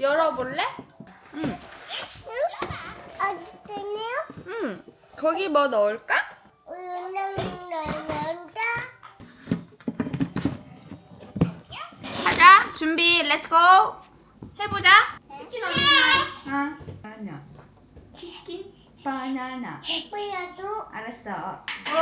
열어볼래? 응. 어디네요? 응. 거기 뭐 넣을까? 가자. 준비. 렛츠고. 해보자. 치킨 어디 있나? 바나나. 치킨 바나나. 보여도 알았어. 오,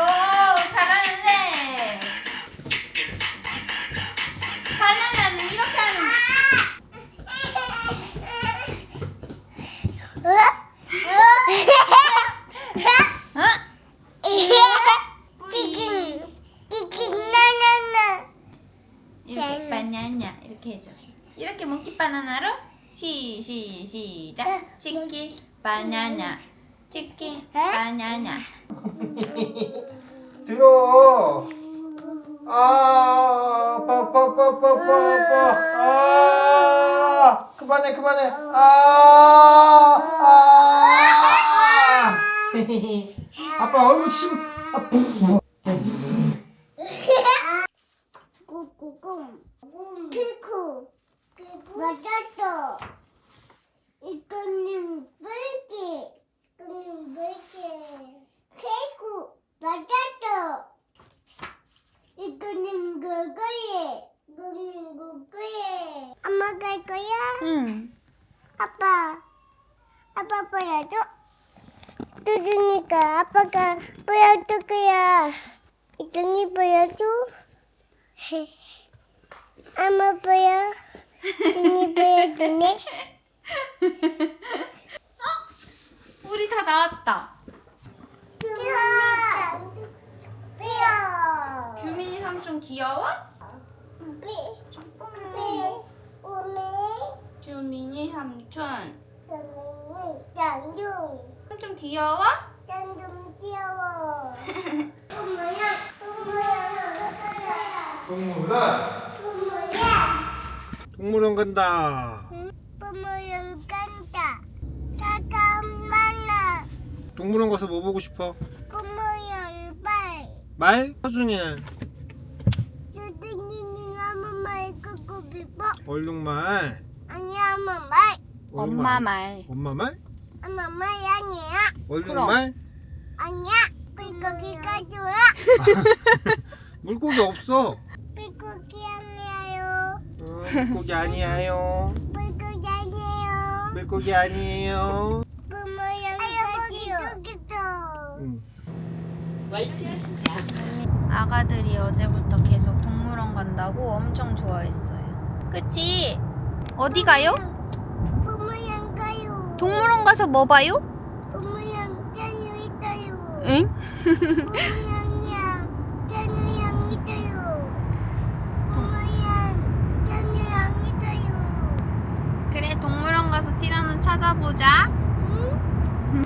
몽키 바나나로 시 시 시작. 치킨 바나나. 치킨 바나나. 들어. 아, 아빠. 아, 그만해, 그만해. 아, 아. 아빠 얼굴 침. 아, 푸. 꾸꾸꿈. 키쿠. 맞았어. 이거는 물개. 이거는 물개. 케이크. 맞았어. 이거는 그거예. 이거는 그거예. 엄마 갈 거야? 응. 아빠. 아빠 보여줘? 두둥이가 아빠가 보여줄 거야. 이둥이 보여줘? 엄마 보여? 둥이 보여주네? 우리 다 나왔다. 귀여워. 귀여워. 규민이 삼촌 귀여워? 삐. 삐. 오메. 오메. 짱둥. 삼촌 귀여워? 짱둥 귀여워. 엄마야. 엄마야. 동물원. 동물원 간다. 뽀모양 간다. 잠깐만아. 동물원 가서 뭐 보고 싶어? 뽀모양 빨. 말? 서준이는 두둥이니 한번 말 끄고 비버. 얼룩말. 아니 한번 말. 엄마 말. 엄마 말? 엄마 말 아니야. 얼룩말? 아니야. 물고기가 좋아. 물고기 없어. 물고기 아니에요. 어, 물고기 아니에요. 물고기 아니에요. 물고기 아니에요. 뽀모양 빨기요. 응. 아가들이 어제부터 계속 동물원 간다고 엄청 좋아했어요. 그치? 어디 가요? 동물원 가서 뭐 봐요? 뽀모양 짠유 있어요. 응? 있어요. 있어요. 그래 동물원 가서 티라노 찾아보자. 응?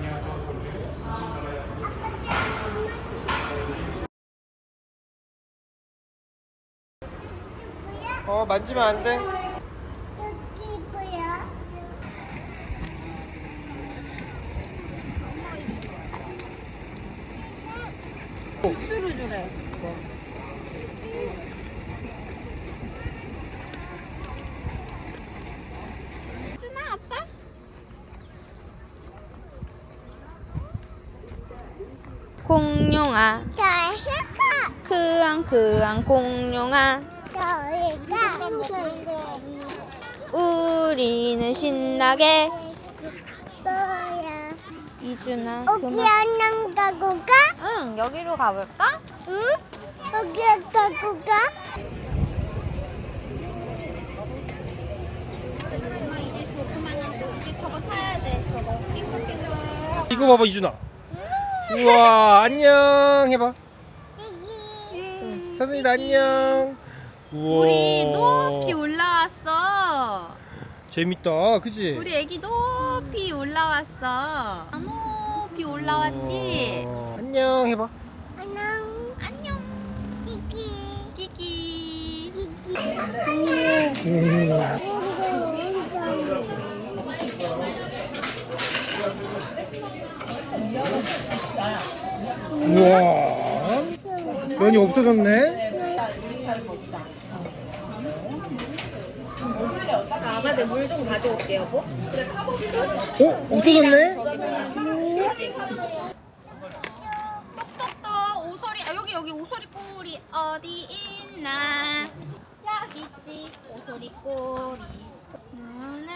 어, 만지면 안 돼. 주스를 주래. 준아 아빠? 공룡아 잘 해봐. 크앙 크앙 공룡아 저희가 우리는 신나게? 이준아 오키아나 가고 가? 응 여기로 가볼까? 응? 여기 가고 가? 이제 조그만하고 이제 저거 타야 돼 저거 빙글빙글 이거 봐봐, 이준아. 우와, 안녕 해봐. 여기. 서준이도 안녕. 우와. 우리 높이 올라왔어 재밌다, 그지? 우리 애기 높이 올라왔어 아, 높이 올라왔지 우와. 안녕 해봐. 안녕. 안녕 끼끼. 끼끼 우와. 면이 없어졌네. 아 아가들 물좀 가져올게 여보. 어? 없어졌네? 똑똑똑 오소리 아 여기 여기 오소리 꼬리 어디 있나? 여기 있지 오소리 꼬리 눈은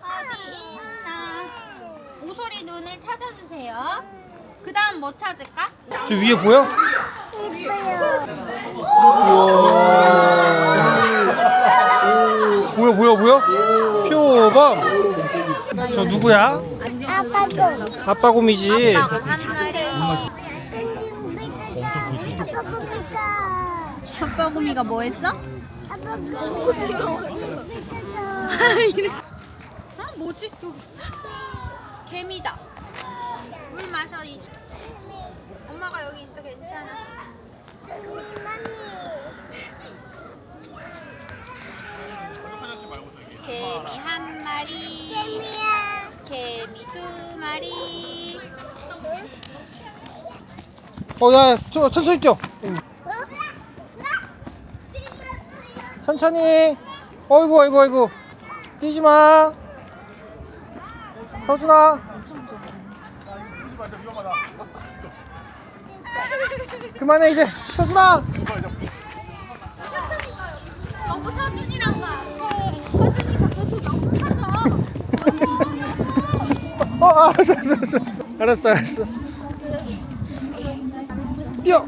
어디 있나? 오소리 눈을 찾아주세요. 그 다음 뭐 찾을까? 저 위에 보여? 예뻐요. 우와. 보여? 표범. 저 누구야? 아빠도. 아빠 곰이지. 아빠 고미가. 아빠 구미가 뭐 했어? 아빠 고미가. 아 뭐지? 그 개미다. 물 마셔 이. 엄마가 여기 있어 괜찮아. 개미 한 마리. 개미야. 개미 두 마리. 어, 야, 저, 천천히 뛰어. 천천히. 어이구, 어이구, 어이구. 뛰지 마. 서준아. 그만해, 이제. 서준아. 여보 서준이랑 가. 서준이가 계속 여보 찾아. 어, 알았어, 알았어, 알았어. 알았어, 알았어. 뛰어.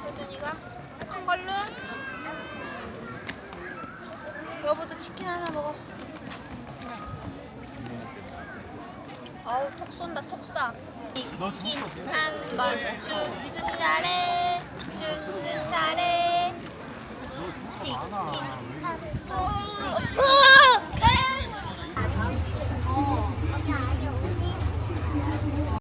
서준이가 한 걸로. 치킨 하나 먹어. 어우 톡 쏜다 톡 쏴. 치킨 한번 주스 차례 주스 차례 아, 많아. 하고